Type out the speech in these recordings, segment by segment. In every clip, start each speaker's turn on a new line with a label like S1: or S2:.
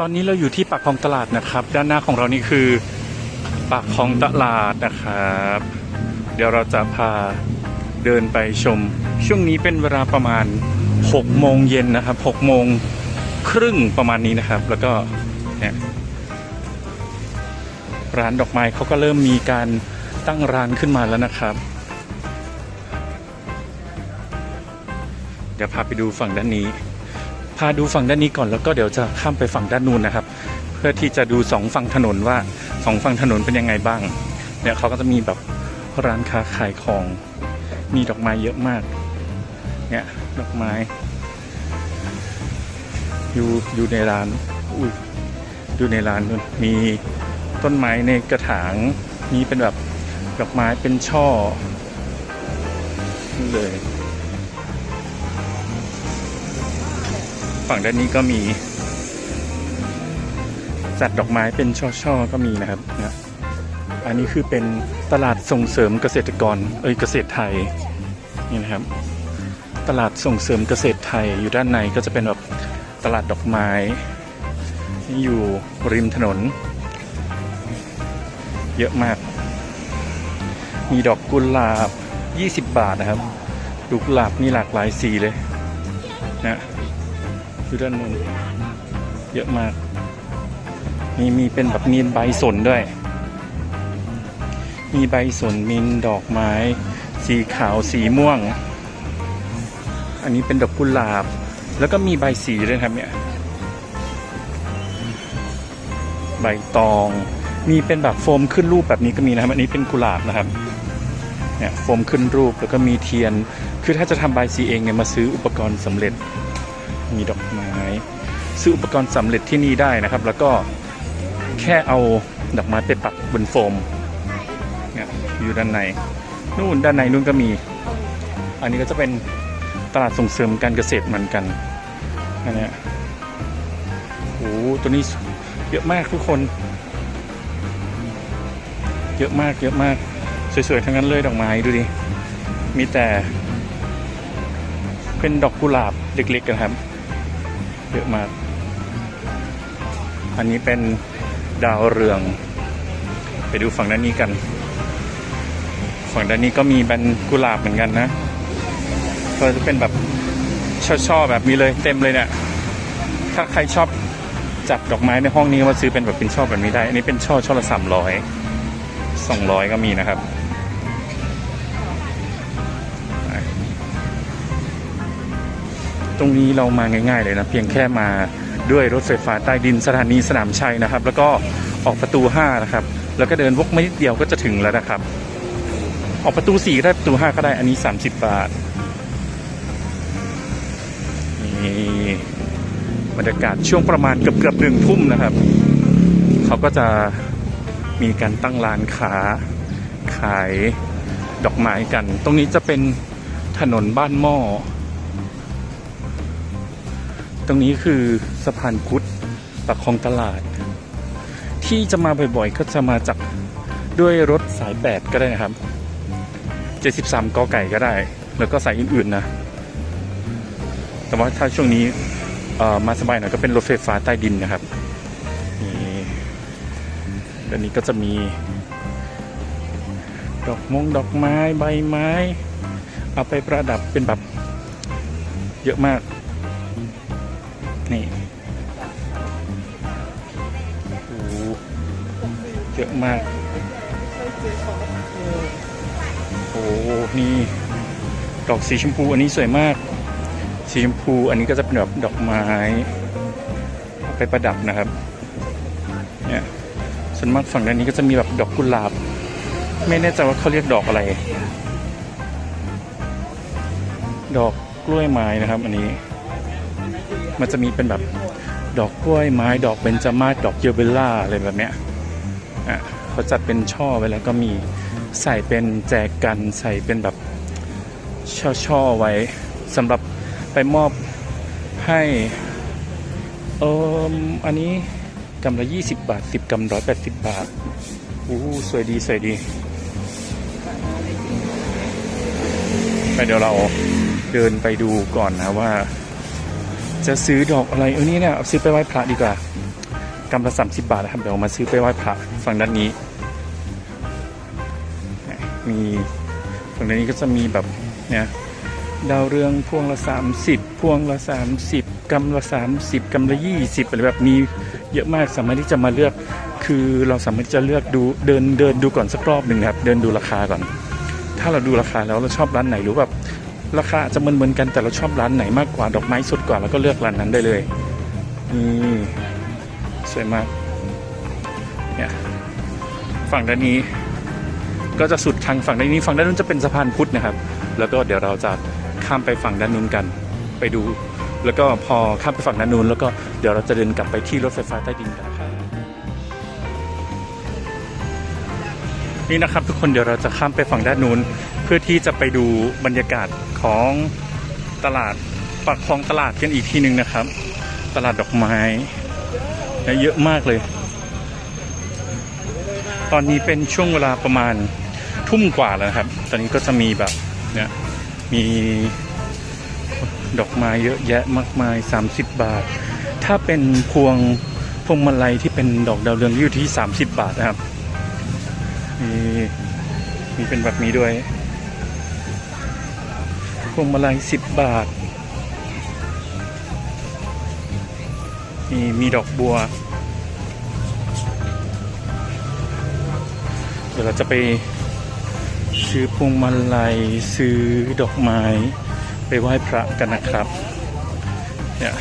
S1: ตอนนี้เราอยู่ที่ปากคลองตลาดนะครับ ด้านหน้าของเรานี่คือปากคลองตลาดนะครับ เดี๋ยวเราจะพาเดินไปชม ช่วงนี้เป็นเวลาประมาณ6โมงเย็นนะครับ6โมงครึ่งประมาณนี้นะครับ แล้วก็เนี่ยร้านดอกไม้เขาก็เริ่มมีการตั้งร้านขึ้นมาแล้วนะครับ เดี๋ยวพาไปดูฝั่งด้านนี้าดูฝั่งด้านนี้ก่อนแล้วก็เดี๋ยวจะข้ามไปฝั่งด้านนู้นนะครับ เพื่อที่จะดูสองฝั่งถนนว่าสองฝั่งถนนเป็นยังไงบ้างเนี่ยเขาก็จะมีแบบร้านค้าขายของมีดอกไม้เยอะมากเนี่ยดอกไม้ อยู่อยู่ในร้านอุ้ยอยู่ในร้านนู่นมีต้นไม้ในกระถางมีเป็นแบบดอกไม้เป็นช่อเลย ฝั่งด้านนี้ก็มี จัดดอกไม้เป็นช่อๆก็มีนะครับนะอันนี้คือเป็นตลาดส่งเสริมเกษตรกรเอ้ยเกษตรไทยนี่นะครับ ตลาดส่งเสริมเกษตรไทยอยู่ด้านในก็จะเป็นแบบตลาดดอกไม้ อยู่ริมถนน เยอะมาก มีดอกกุหลาบ 20 บาทนะครับดอกกุหลาบมีหลากหลายสีเลยนะ อยู่ด้านนู้นเยอะมาก มีมีเป็นแบบมีใบสนด้วย มีใบสนมีดอกไม้ สีขาวสีม่วง อันนี้เป็นดอกกุหลาบ แล้วก็มีใบสีด้วยครับเนี่ยใบตอง มีเป็นแบบโฟมขึ้นรูปแบบนี้ก็มีนะครับ อันนี้เป็นกุหลาบนะครับเนี่ยโฟมขึ้นรูปแล้วก็มีเทียน คือถ้าจะทำใบสีเองเนี่ยมาซื้ออุปกรณ์สำเร็จ มีดอกไม้ ซื้ออุปกรณ์สำเร็จที่นี่ได้นะครับ แล้วก็แค่เอาดอกไม้ไปปักบนโฟมอยู่ด้านใน นู่นด้านในนู่นก็มี อันนี้ก็จะเป็นตลาดส่งเสริมการเกษตรเหมือนกันอันนี้โอ้ตัวนี้เยอะมากทุกคน เยอะมากเยอะมาก สวยๆ ทั้งนั้นเลยดอกไม้ดูดิ มีแต่เป็นดอกกุหลาบเล็กๆกันครับ เยอะมาก อันนี้เป็นดาวเรือง ไปดูฝั่งด้านนี้กัน ฝั่งด้านนี้ก็มีเป็นกุหลาบเหมือนกันนะก็จะเป็นแบบช่อๆแบบนี้เลยเต็มเลยเนี่ย ถ้าใครชอบจัดดอกไม้ในห้องนี้มาซื้อเป็นแบบเป็นช่อแบบนี้ได้ อันนี้เป็นช่อช่อละสามร้อยสองร้อยก็มีนะครับ ตรงนี้เรามาง่ายๆเลยนะ เพียงแค่มาด้วยรถไฟฟ้าใต้ดินสถานีสนามชัยนะครับ แล้วก็ออกประตู 5 นะครับ แล้วก็เดินวกไม่เดียวก็จะถึงแล้วนะครับ ออกประตู 4 ก็ได้ประตู 5 ก็ได้อันนี้ 30 บาทนี่บรรยากาศช่วงประมาณเกือบเกือบหนึ่งทุ่มนะครับ เขาก็จะมีการตั้งร้านค้าขายดอกไม้กัน ตรงนี้จะเป็นถนนบ้านหม้อ ตรงนี้คือสะพานพุทธปากคลองตลาด ที่จะมาบ่อยๆ ก็จะมาจากด้วยรถสาย 8 ก็ได้นะครับ 73กอไก่ก็ได้ แล้วก็สายอื่นๆนะ แต่ว่าถ้าช่วงนี้มาสบายหน่อยก็เป็นรถไฟฟ้าใต้ดินนะครับนี่ด้านนี้ก็จะมี ดอกมงดอกไม้ใบไม้ เอาไปประดับเป็นแบบเยอะมาก นี่โอ้โหเยอะมาก โอ้โหนี่ดอกสีชมพูอันนี้สวยมาก สีชมพูอันนี้ก็จะเป็นแบบดอกไม้เอาไปประดับนะครับเนี่ยส่วนมากฝั่งด้านนี้ก็จะมีแบบดอกกุหลาบ ไม่แน่ใจว่าเขาเรียกดอกอะไร ดอกกล้วยไม้นะครับ อันนี้ มันจะมีเป็นแบบดอกกล้วยไม้ดอกเบญจมาศดอกเยเบลล่าอะไรแบบเนี้ยอะเขาจัดเป็นช่อไว้แล้วก็มีใส่เป็นแจกันใส่เป็นแบบช่อๆไว้สำหรับไปมอบให้เอออันนี้กำละ20บาท10กำร้อยแปดสิบบาทอู้สวยดีสวยดีไปเดี๋ยวเราเดินไปดูก่อนนะว่า จะซื้อดอกอะไรเออนี่เนี่ยซื้อไปไหว้พระดีกว่ากำละ30บาทนะครับ เดี๋ยวมาซื้อไปไหว้พระฝั่งด้านนี้ มีฝั่งด้านนี้ก็จะมีแบบเนี่ยดาวเรืองพวงละ 30 พวงละ 30กำละ 30กำละ 20อะไรแบบมีเยอะมากสามารถที่จะมาเลือกคือเราสามารถจะเลือกดูเดินเดินดูก่อนสักรอบหนึ่งครับ เดินดูราคาก่อน ถ้าเราดูราคาแล้วเราชอบร้านไหนหรือแบบ ราคาจะเหมือนเหมือนๆกันแต่เราชอบร้านไหนมากกว่าดอกไม้สดกว่าเราก็เลือกร้านนั้นได้เลยนี่สวยมากเนี่ยฝั่งด้านนี้ก็จะสุดทางฝั่งด้านนี้ฝั่งด้านนู้นจะเป็นสะพานพุทธนะครับ แล้วก็เดี๋ยวเราจะข้ามไปฝั่งด้านนู้นกันไปดู แล้วก็พอข้ามไปฝั่งด้านนู้นแล้วก็เดี๋ยวเราจะเดินกลับไปที่รถไฟฟ้าใต้ดินกันนะครับนี่นะครับทุกคนเดี๋ยวเราจะข้ามไปฝั่งด้านนู้น พื่อที่จะไปดูบรรยากาศของตลาดปากคลองตลาดกันอีกทีหนึ่งนะครับ ตลาดดอกไม้เนี่ยเยอะมากเลย ตอนนี้เป็นช่วงเวลาประมาณทุ่มกว่าแล้วครับ ตอนนี้ก็จะมีแบบเนี่ยมีดอกไม้เยอะแยะมากมาย 30 บาท ถ้าเป็นพวงพวงมาลัยที่เป็นดอกดาวเรืองอยู่ที่ 30 บาทนะครับมีมีเป็นแบบนี้ด้วย พวงมาลัย10บาท มีมีดอกบัว เดี๋ยวเราจะไปซื้อพวงมาลัยซื้อดอกไม้ไปไหว้พระกันนะครับ เนี่ย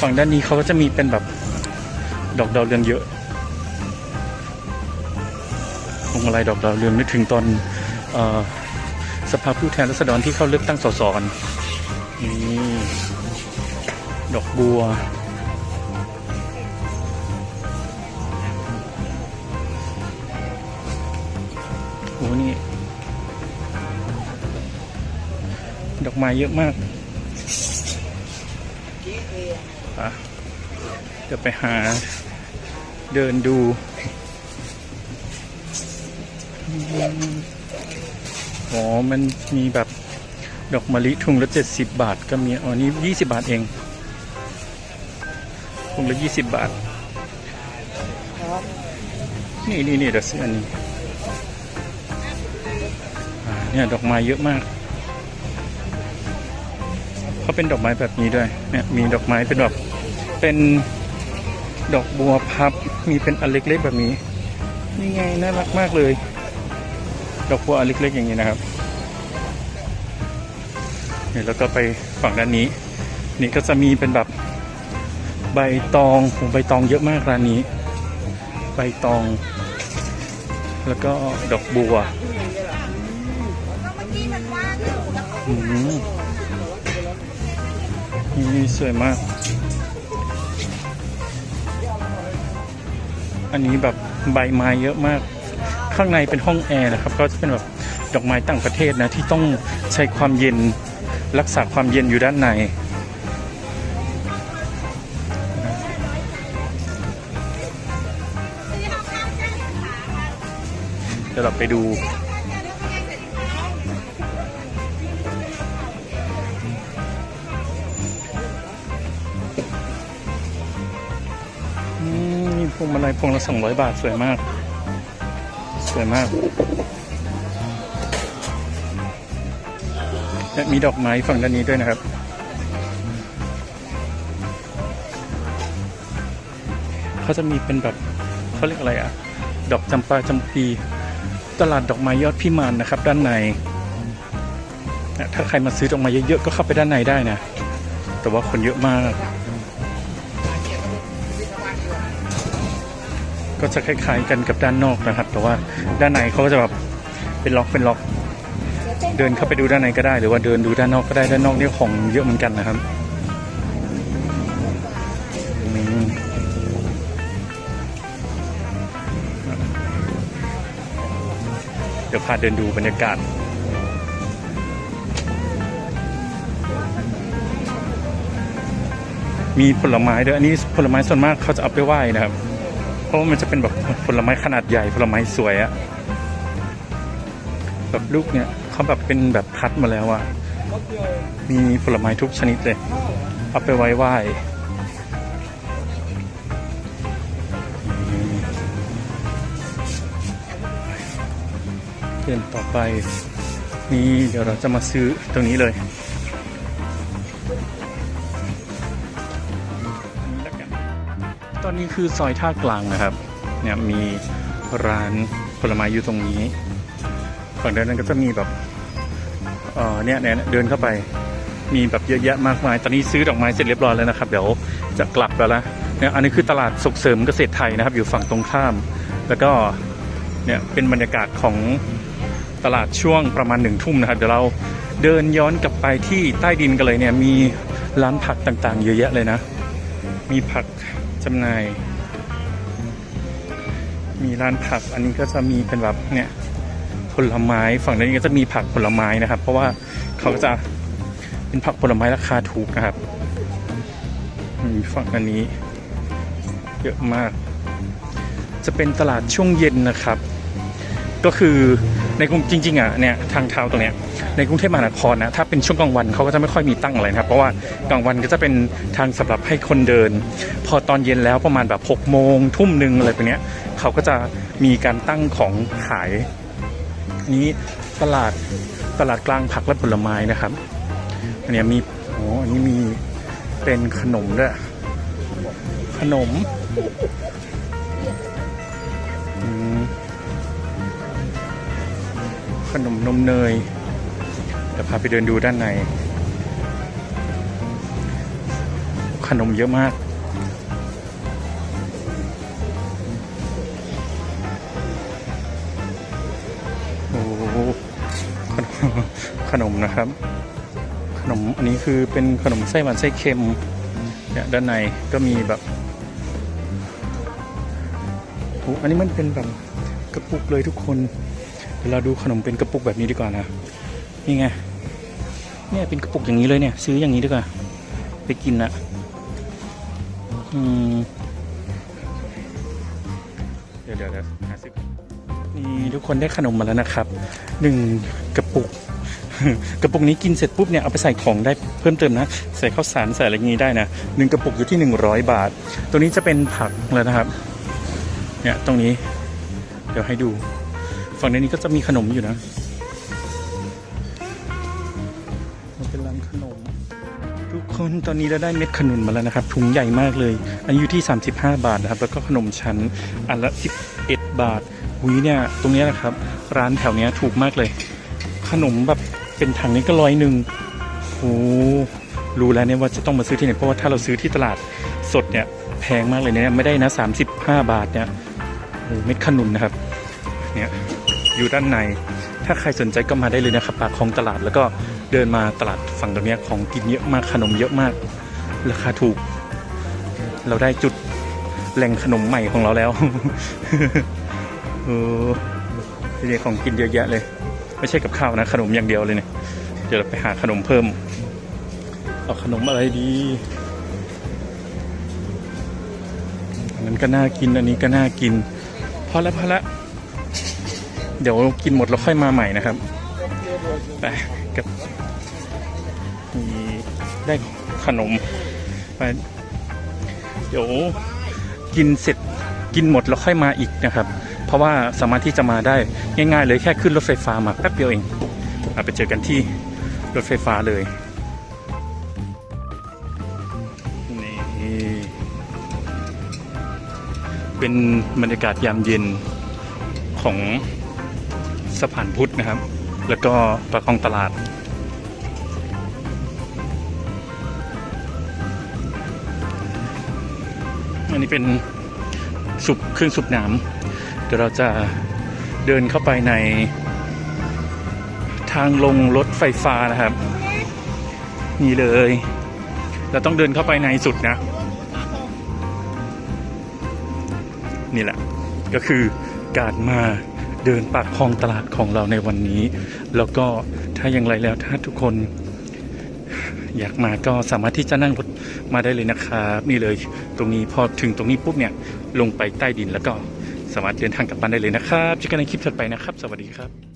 S1: ฝั่งด้านนี้เขาก็จะมีเป็นแบบดอกดาวเรืองเยอะพวงมาลัยดอกดาวเรืองนึกถึงตอนเออ สภาผู้แทนราษฎรที่เข้าเลือกตั้งสสนี่ดอกบัว โอ้นี่ ดอกไม้เยอะมากอะเดี๋ยวไปหาเดินดู อ๋อ มันมีแบบดอกมะลิถุงละเจ็ดสิบบาท ก็มีอ๋อนี่ยี่สิบาทเองถุงละยี่สิบบาท นี่นี่นี่เดี๋ยวซื้ออันนี้เนี่ยดอกไม้เยอะมาก เขาเป็นดอกไม้แบบนี้ด้วย เนี่ยมีดอกไม้เป็นแบบเป็นดอกบัวพับ มีเป็นอันเล็กๆแบบนี้ นี่ไงน่ารักมากเลย ดอกบัวเล็กๆอย่างนี้นะครับเนี่ยแล้วก็ไปฝั่งด้านนี้ นี่ก็จะมีเป็นแบบใบตองโหใบตองเยอะมากร้านนี้ ใบตอง แล้วก็ดอกบัวอืมนี่สวยมาก อันนี้แบบใบไม้เยอะมาก ข้างในเป็นห้องแอร์นะครับ ก็จะเป็นแบบดอกไม้ต่างประเทศนะ ที่ต้องใช้ความเย็นรักษาความเย็นอยู่ด้านในเดี๋ยวเราไปดูนี่พวงมาลัยพวงละสองร้อยบาทสวยมาก วยมาก และมีดอกไม้ฝั่งด้านนี้ด้วยนะครับ เขาจะมีเป็นแบบเขาเรียกอะไรอะดอกจำปาจำปีตลาดดอกไม้ยอดพิมานนะครับ ด้านในถ้าใครมาซื้อดอกไม้เยอะๆก็เข้าไปด้านในได้นะ แต่ว่าคนเยอะมาก ก็จะคล้ายๆกันกับด้านนอกนะครับ แต่ว่าด้านในเขาก็จะแบบเป็นล็อกเป็นล็อกเดินเข้าไปดูด้านในก็ได้ หรือว่าเดินดูด้านนอกก็ได้ด้านนอกนี่ของเยอะเหมือนกันนะครับเดี๋ยวพาเดินดูบรรยากาศมีผลไม้ด้วยอันนี้ผลไม้ส่วนมากเขาจะเอาไปไหว้นะครับ เพราะมันจะเป็นแบบผลไม้ขนาดใหญ่ผลไม้สวยอะแบบลูกเนี่ยเขาแบบเป็นแบบคัดมาแล้วอะมีผลไม้ทุกชนิดเลย เอาไปไว้ไหว้เดินต่อไปนี่เดี๋ยวเราจะมาซื้อตรงนี้เลย ตอนนี้คือซอยท่ากลางนะครับ เนี่ยมีร้านผลไม้อยู่ตรงนี้ ฝั่งด้านนั้นก็จะมีแบบเออเนี่ยเนี่ยเดินเข้าไป มีแบบเยอะแยะมากมาย ตอนนี้ซื้อดอกไม้เสร็จเรียบร้อยแล้วนะครับ เดี๋ยวจะกลับแล้วละเนี่ยอันนี้คือตลาดส่งเสริมเกษตรไทยนะครับ อยู่ฝั่งตรงข้าม แล้วก็เนี่ยเป็นบรรยากาศของตลาดช่วงประมาณหนึ่งทุ่มนะครับ เดี๋ยวเราเดินย้อนกลับไปที่ใต้ดินกันเลยเนี่ยมีร้านผักต่างๆ เยอะแยะเลยนะ มีผัก จำหน่าย มีร้านผักอันนี้ก็จะมีเป็นแบบเนี่ยผลไม้ฝั่งนั้นก็จะมีผักผลไม้นะครับ เพราะว่าเขาก็จะเป็นผักผลไม้ราคาถูกนะครับมีฝั่งอันนี้ เยอะมาก จะเป็นตลาดช่วงเย็นนะครับ ก็คือ ในกรุงจริงๆอะเนี่ยทางเท้าตรงเนี้ยในกรุงเทพมหานครนะถ้าเป็นช่วงกลางวันเขาก็จะไม่ค่อยมีตั้งอะไรนะครับ เพราะว่ากลางวันก็จะเป็นทางสำหรับให้คนเดิน พอตอนเย็นแล้วประมาณแบบ6กโมงทุ่มหนึ่งอะไรแบบเนี้ยเขาก็จะมีการตั้งของขายนี้ตลาดตลาดกลางผักและผลไม้นะครับอันเนี้ยมีโอ้อันนี้มีเป็นขนมด้วยขนม ขนมนมเนยเดี๋ยวพาไปเดินดูด้านใน ขนมเยอะมาก โอ้ขนมขนมนะครับ ขนมอันนี้คือเป็นขนมไส้หวานไส้เค็มเนี่ยด้านในก็มีแบบโอ้อันนี้มันเป็นแบบกระปุกเลยทุกคน เดี๋ยวเราดูขนมเป็นกระปุกแบบนี้ดีกว่านะนี่ไงเนี่ยเป็นกระปุกอย่างนี้เลยเนี่ย ซื้ออย่างนี้ดีกว่า ไปกินอะอืมเดี๋ยวเดี๋ยวเดี๋ยวหาซื้อก่อนนี่ทุกคนได้ขนมมาแล้วนะครับหนึ่งกระปุกกระปุกนี้กินเสร็จปุ๊บเนี่ยเอาไปใส่ของได้เพิ่มเติมนะ ใส่ข้าวสารใส่อะไรอย่างนี้ได้นะหนึ่งกระปุกอยู่ที่ 100 บาท ตัวนี้จะเป็นผักแล้วนะครับ เนี่ยตรงนี้ เดี๋ยวให้ดู ฝั่งในนี้ก็จะมีขนมอยู่นะมันเป็นร้านขนม ทุกคนตอนนี้เราได้เม็ดขนุนมาแล้วนะครับถุงใหญ่มากเลย อันอยู่ที่ 35 บาทนะครับ แล้วก็ขนมชั้นอันละ 11 บาทหุยเนี่ยตรงนี้นะครับ ร้านแถวนี้ถูกมากเลย ขนมแบบเป็นถังนี้ก็ร้อยหนึ่งโอ้รู้แล้วเนี่ยว่าจะต้องมาซื้อที่ไหนเพราะว่าถ้าเราซื้อที่ตลาดสดเนี่ยแพงมากเลยเนี่ยไม่ได้นะ 35 บาทเนี่ยโอ้เม็ดขนุนนะครับเนี่ย อยู่ด้านใน ถ้าใครสนใจก็มาได้เลยนะครับปากคลองตลาดแล้วก็เดินมาตลาดฝั่งตรงนี้ของกินเยอะมากขนมเยอะมาก ราคาถูก เราได้จุดแหล่งขนมใหม่ของเราแล้วเออทีนี้ของกินเยอะแยะเลย ไม่ใช่กับข้าวนะ ขนมอย่างเดียวเลยเนี่ยเดี๋ยวเราไปหาขนมเพิ่มเอาขนมอะไรดีอันนั้นก็น่ากินอันนี้ก็น่ากินพอแล้วพอแล้ว เดี๋ยวกินหมดแล้วค่อยมาใหม่นะครับไปกับมีได้ขนมไปเดี๋ยวกินเสร็จกินหมดแล้วค่อยมาอีกนะครับ เพราะว่าสามารถที่จะมาได้ง่าย ๆ เลยแค่ขึ้นรถไฟฟ้ามาแป๊บเดียวเองอะไปเจอกันที่รถไฟฟ้าเลยนี่เป็นบรรยากาศยามเย็นของ สะพานพุทธนะครับ แล้วก็ประคองตลาด อันนี้เป็นสุบเครื่องสูบน้ำเดี๋ยวเราจะเดินเข้าไปใน ทางลงรถไฟฟ้านะครับ นี่เลย เราต้องเดินเข้าไปในสุดนะ นี่แหละ ก็คือการมา เดินปากคลองตลาดของเราในวันนี้ แล้วก็ถ้าอย่างไรแล้วถ้าทุกคนอยากมาก็สามารถที่จะนั่งรถมาได้เลยนะครับนี่เลยตรงนี้พอถึงตรงนี้ปุ๊บเนี่ยลงไปใต้ดินแล้วก็สามารถเดินทางกลับบ้านได้เลยนะครับเจอกันในคลิปถัดไปนะครับ สวัสดีครับ